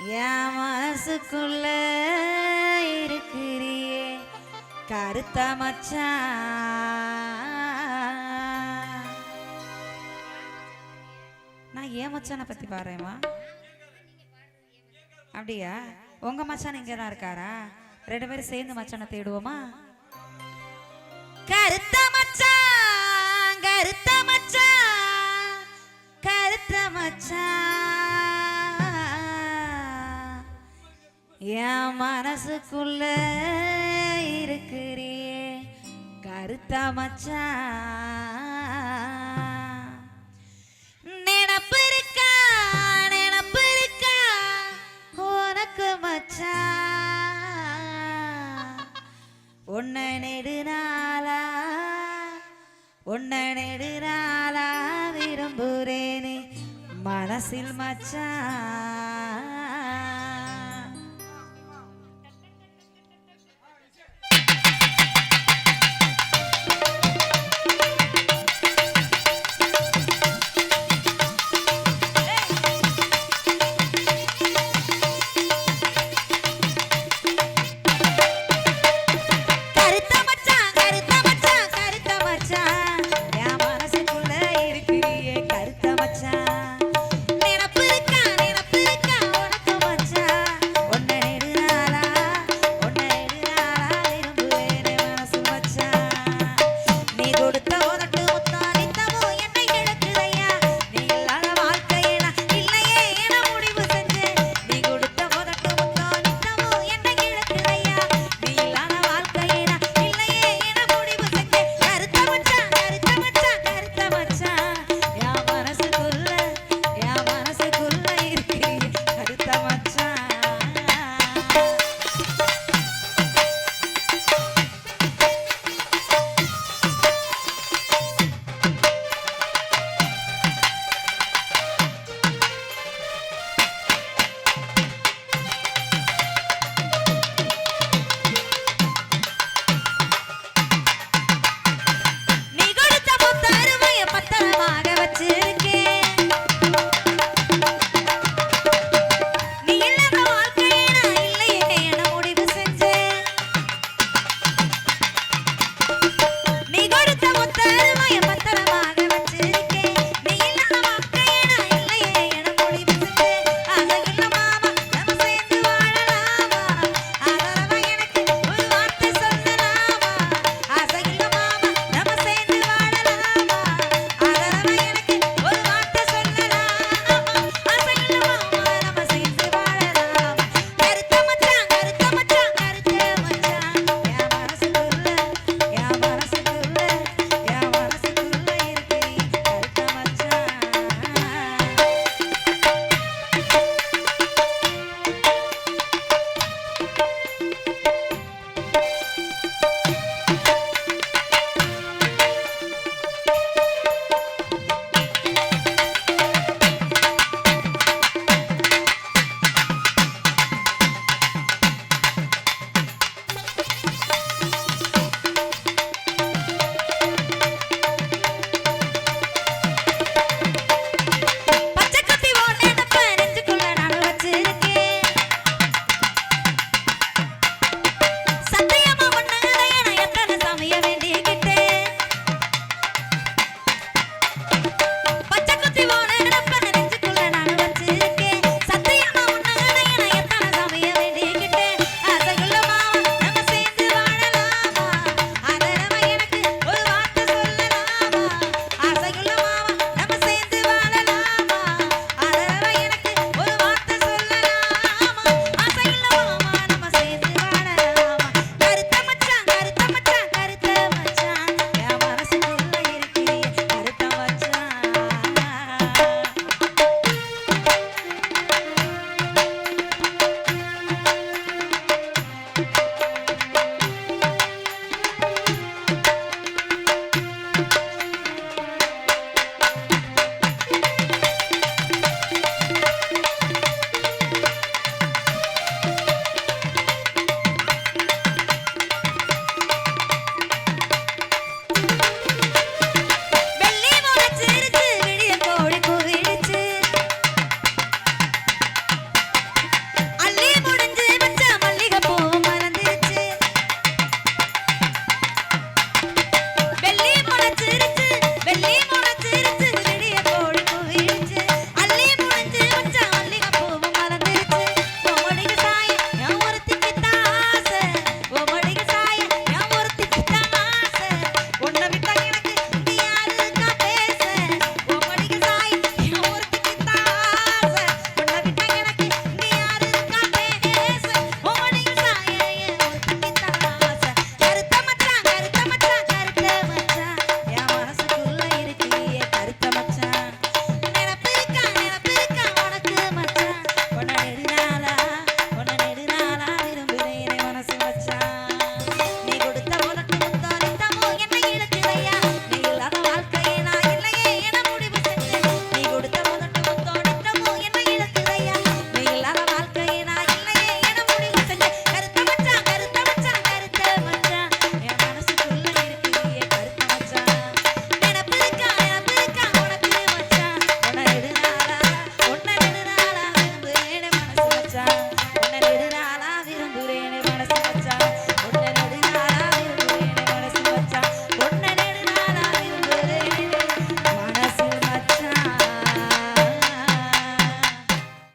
என் மனசுக்குள்ள இருக்கிறியே கருத்த மச்சான் நான் ஏன் மச்சானை பற்றி பாடுறேம்மா. அப்படியா? உங்க மச்சான் இங்கே தான் இருக்காரா? ரெண்டு பேரும் சேர்ந்து மச்சானை தேடுவோமா? கருத்த மச்சான் மனசுக்குள்ள இருக்கிறியே. கருத்தா மச்சான் நினப்பு இருக்கா? நினப்பு இருக்கா? உனக்கு மச்சான் உன்னை நெடுநாளா உன்னை நெடுநாளா விரும்புறேனே. மனசில் மச்சான்